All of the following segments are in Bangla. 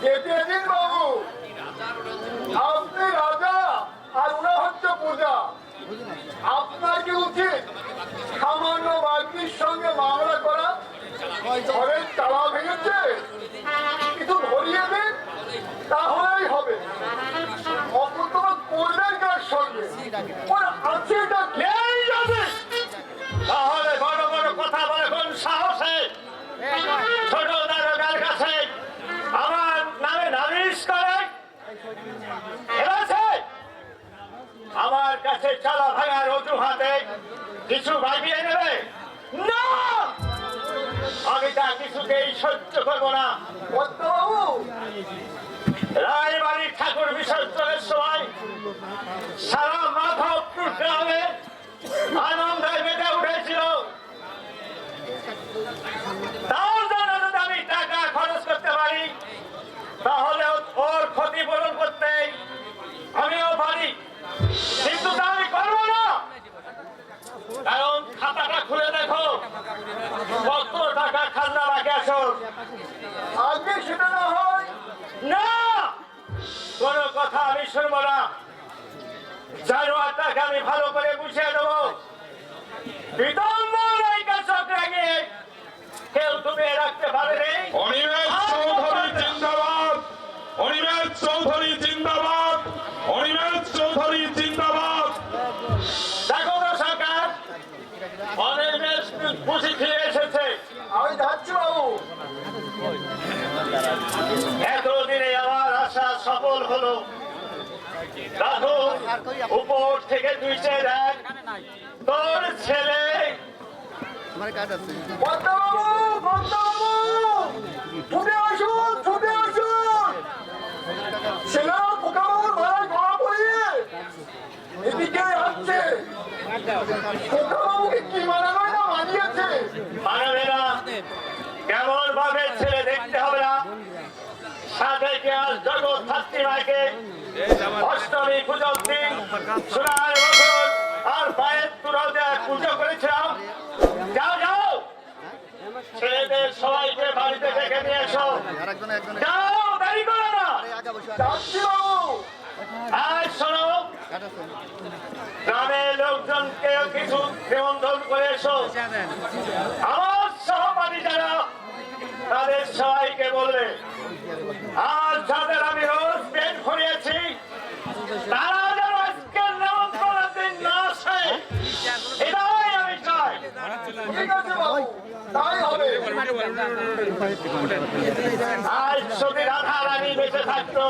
দিন বাবু? আপনি রাজা আর ওরা হচ্ছে পূজা। আপনার কি উচিত সামান্য বাগ্যির সঙ্গে মামলা করা? কাছে চালা ভাঙার অজুহাতে। কিছু বাগিয়ে নেবে? না! আমি তা কিছুতেই সহ্য করব না। পদ্মবাবু রায়বাড়ির ঠাকুর বিসর্জনের সময় সারা মাধবপুর গ্রামে আনন্দে মেতে উঠেছিল। তার জন্য যদি আমি টাকা খরচ করতে পারি তাহলে ওর ক্ষতিপূরণ করতে আমিও পারি। কিন্তু তা আমি করব না। কারণ খাতাটা খুলে দেখো কত টাকা খাজনা আসো আগে সেটা না হয়। না! কোনো কথা আমি শুনব না। রাখতে পারেনি অনিমেষ চৌধুরী জিন্দাবাদ। অনিমেষ চৌধুরী জিন্দাবাদ। অনিমেষ চৌধুরী ফিরে এসেছে। আমি যাচ্ছি বাবু। এতদিনে আমার আশা সফল হলো। উপর থেকে দেখ তোর ছেলে। পদ্মবাবু পদ্মবাবু ছুটে আসুন ছুটে আসুন। সেনা পোকাবাবুর ভাড়ায় গড়া পড়িয়ে এদিকে আসছে। পোকাবাবুকে কি মানানো কেমন ভাবে ছেলে দেখতে হবে না। সাথে জগৎ অষ্টমী দিন আর পায়ের পুজো করেছিলাম। যাও যাও। ছেলেদের সবাইকে বাড়িতে ডেকে নিয়ে এসো। যাও, দেরি না যাচ্ছি বাবু আর শোনো লোকজনকে কিছু নিমন্ত্রণ করে এসো। আমার সহপাঠী যারা, তাদের সবাইকে বলবে, আর যাদের আমি রোজ তারা আমি আজ থাকতো,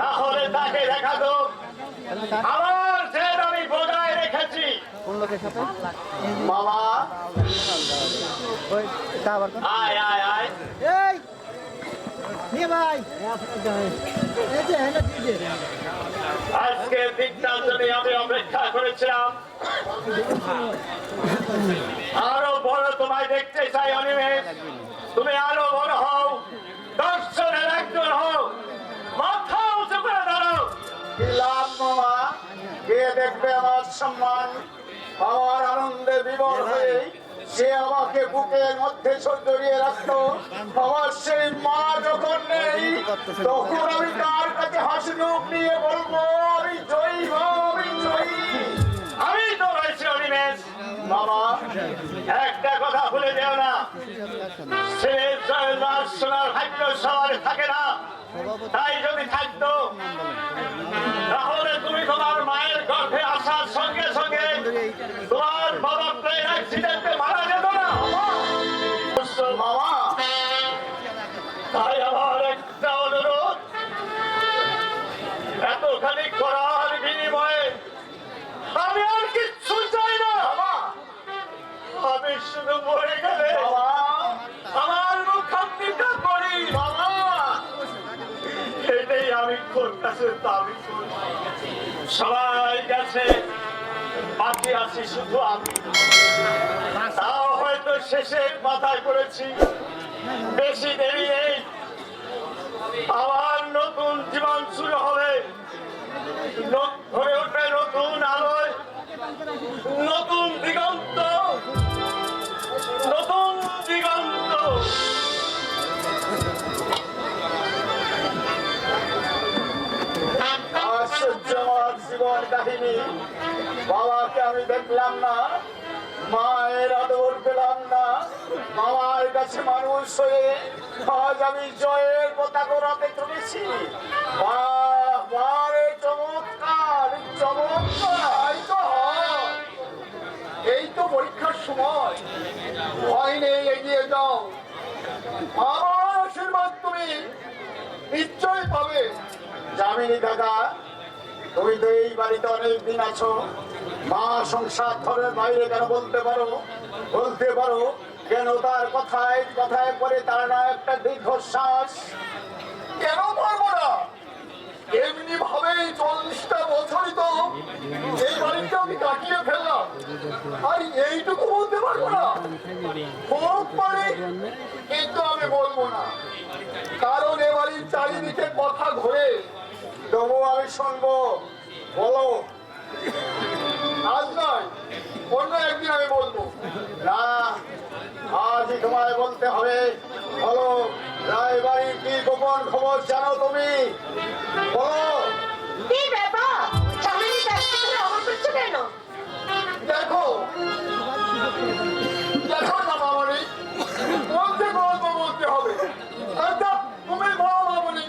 তাহলে তাকে দেখাতো আমার যে আমি বজায় রেখেছি মামা। আয় আয় আয়। এই! নিয়ে ভাই। এই যে দিয়ে আজকে দিকটার জন্য আমি অপেক্ষা করেছিলাম। আরও বড় তোমায় দেখতে চাই অনিমেষ তুমি আরও বড় হও। দর্শনের একজন হও। মাথা উঁচু করে দাঁড়াও। লাভ মামা। কে দেখবে আমার সম্মান। আমার আনন্দে বিবর হয়ে সে আমাকে বুকের মধ্যে জড়িয়ে রাখতো আমার সেই মা যখন নেই তখন আমি তার কাছে হাসি মুখ নিয়ে বলব আমি জয়ী আমি জয়ী। আমি তো রয়েছি অনিমেষ মামা একটা কথা ভুলে যেও না। ছেলের জয় সোনার ভাগ্য সবার থাকে না। তাই যদি থাকতো তাহলে তুমি তোমার মায়ের সবাই গেছে, বাকি আছি শুধু আমি। তাও হয়তো শেষের মাথায় করেছি, বেশি দেরি নেই। আবার নতুন জীবন শুরু হবে। হয়ে উঠবে নতুন আলোয়। আমি দেখলাম না। মায়ের আদর পেলাম না। মামার কাছে মানুষ হয়ে আজ আমি জয়ের পতাকা উড়াতে চলেছি। চমৎকার চমৎকার, এই তো। পরীক্ষার সময়। ভয় নেই, এগিয়ে যাও। আমার আশীর্বাদ তুমি নিশ্চয়ই পাবে। জামিনী কাকা তুমি তো এই বাড়িতে অনেক দিন আছো। মা সংসার ধরে বাইরে কেন বলতে পারো? বলতে পারো, কেন তার কথায় কথায় পরে তার না একটা দীর্ঘশ্বাস? কেন পারব না? এমনি ভাবেই চল্লিশটা বছরই তো এই বাড়িতে আমি কাটিয়ে ফেললাম। আর এইটুকু বলতে পারব না? খুব পারি, কিন্তু আমি বলব না। কারণ এ বাড়ির চারিদিকে কথা ঘুরে। তবু আমি শুনব। বলো। অন্য একদিন আমি বলব। না আজই তোমায় বলতে হবে বলো রায় বাড়ির কি গোপন খবর জানো তুমি? বলো। কি ব্যাপার? কেন? দেখো দেখো না মামনি বলতে গল্প বলতে হবে। আচ্ছা তুমি বলো মামনি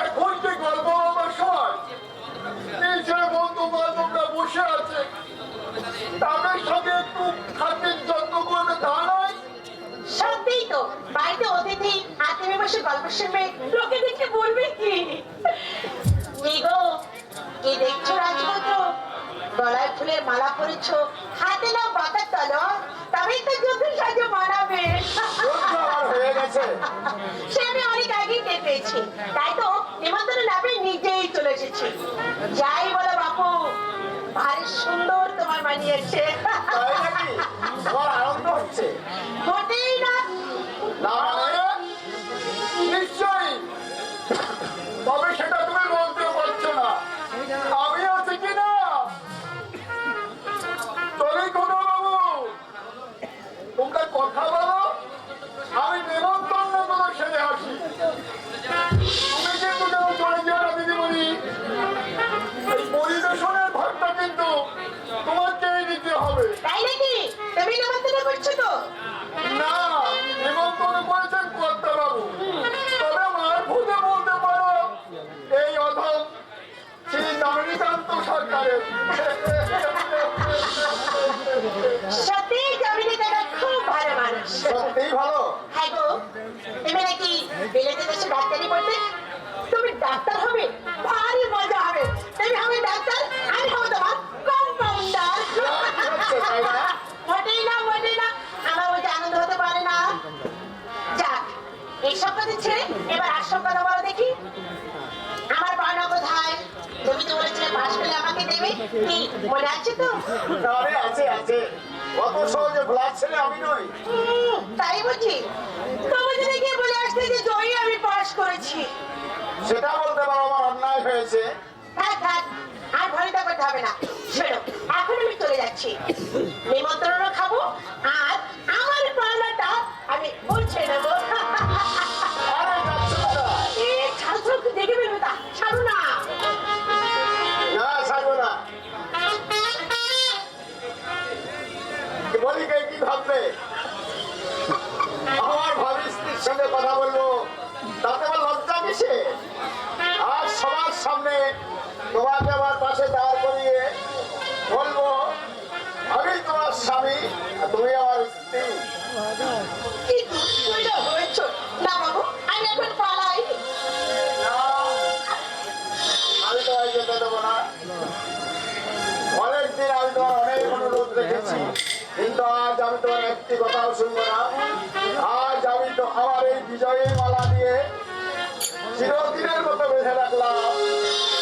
এখন কি গল্প বলবার সময় এই বন্ধু বান্ধবরা বসে আছে। তাদের সঙ্গে একটু খাদ্যের যত্ন করবে তা নয়। সত্যিই তো বাড়িতে অতিথি বসে গল্প শুনবে লোকে দেখে বলবে কি? কি গো কি দেখছ রাজপুত্র? গলায় ফুলের মালা পরেছো হাতে নাও পাতার তলোয়ার তবেই তো যুদ্ধ সাহায্য মানাবে সে আমি অনেক আগেই টের পেয়েছি তাই তো নিমন্ত্রণ না পেয়ে নিজেই চলে এসেছি। যাই বলো মানিয়েছে তাই নাকি? তোমার আনন্দ হচ্ছে। তাই নাকি? তুমি নিমন্ত্রণ করছ তো? না নিমন্ত্রণ করেছেন কর্তাবাবু তবে মার ফুটে বলতে পারো এই অধম শ্রী নবনীকান্ত সরকারের। সত্যি জমিনে কাকা খুব ভালো মানুষ। সত্যিই ভালো? হ্যাঁ গো তুমি নাকি বিলেতে দেশে ডাক্তারি পড়তে তুমি ডাক্তার হবে? ভারী মনে আছে তো? আরে আছে আছে। অত সহজে ছেলে আমি নই। তাই বুঝি গিয়ে বলে আসতে যে জয়ী আমি পাশ করেছি। সেটা বলতে পারো আমার অন্যায় হয়েছে। থাক থাক আর ভয়টা করতে হবে না। শোনো এখন আমি চলে যাচ্ছি। নিমন্ত্রণও খাব আর আমার পাওনাটা আমি বুঝে নেব। কিসে আর সবার সামনে তোমাকে আমার পাশে দাঁড় করিয়ে বলব আমি তোমার স্বামী আর তুমি আমার স্ত্রী। কি দুষ্টুটা হয়েছ? না বাবু আমি এখন পালাই। আমি তোমায় যেতে দেবো না। অনেকদিন আমি তোমার অনেক অনুরোধ রেখেছি কিন্তু আজ আমি তোমার একটি কথাও শুনব না। আজ আমি তো আমার এই বিজয়ী মালা দিয়ে চিরদিনের মতো বেঁধে রাখলাম।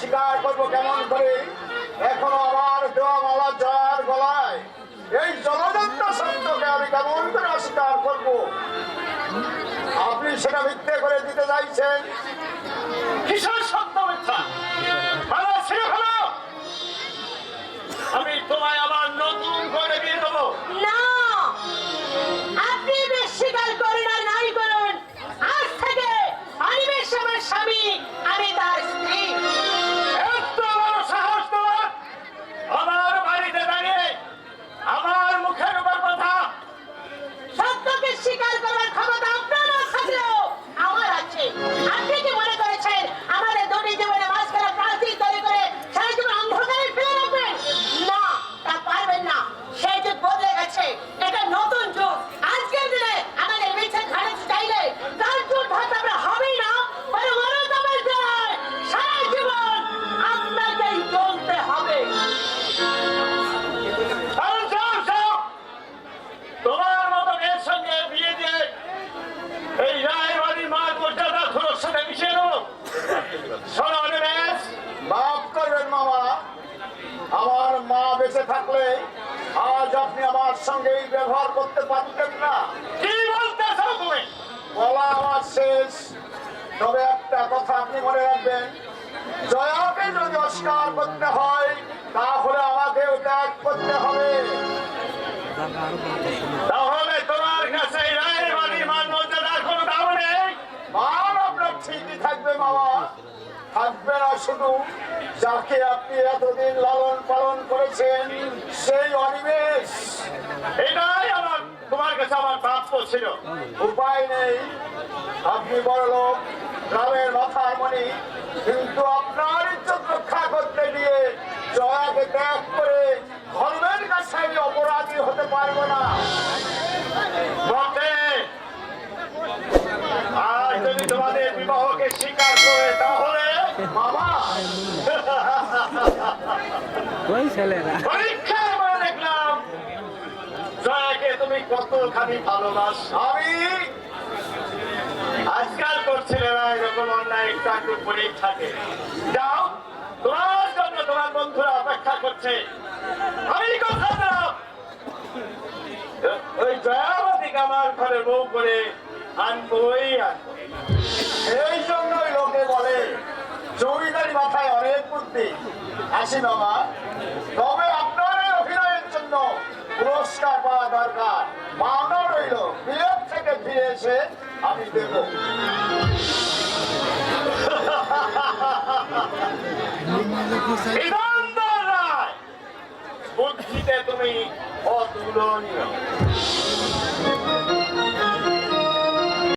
স্বীকার করব কেমন করে? এখন আবার দেওয়া মালা জয়ার গলায়। এই জলদত্ত সত্যকে আমি কেমন করে অস্বীকার করব? আপনি সেটা ভিত্তি করে দিতে চাইছেন। অস্কার করতে হয়, তাহলে আমাকেও ত্যাগ করতে হবে। তাহলে তোমার কাছে থাকবে না শুধু, যাকে আপনি এতদিন লালন পালন করেছেন, সেই এটাই আমার, তোমার কাছে আমার ছিল। উপায় নেই। আপনি বড় লোক গ্রামের মাথার ওই ছেলেরা। দেখলাম। জয়াকে তুমি কতখানি ভালোবাস। আমি আজকাল না, এরকম অন্যায় একটু একটু যাও, তোমার জন্য বন্ধুরা অপেক্ষা করছে। আমি কথা দাও। ওই আমার ঘরে বউ করে আনবোই আনব। এই জন্যই লোকে বলে জমিদারি মাথায় অনেক বুদ্ধি। আসি মামা তবে আপনার এই অভিনয়ের জন্য পুরস্কার পাওয়া দরকার। পাওনা রইল। বিলেত থেকে ফিরে এসে আমি দেব। বুদ্ধিতে তুমি অতুলনীয়।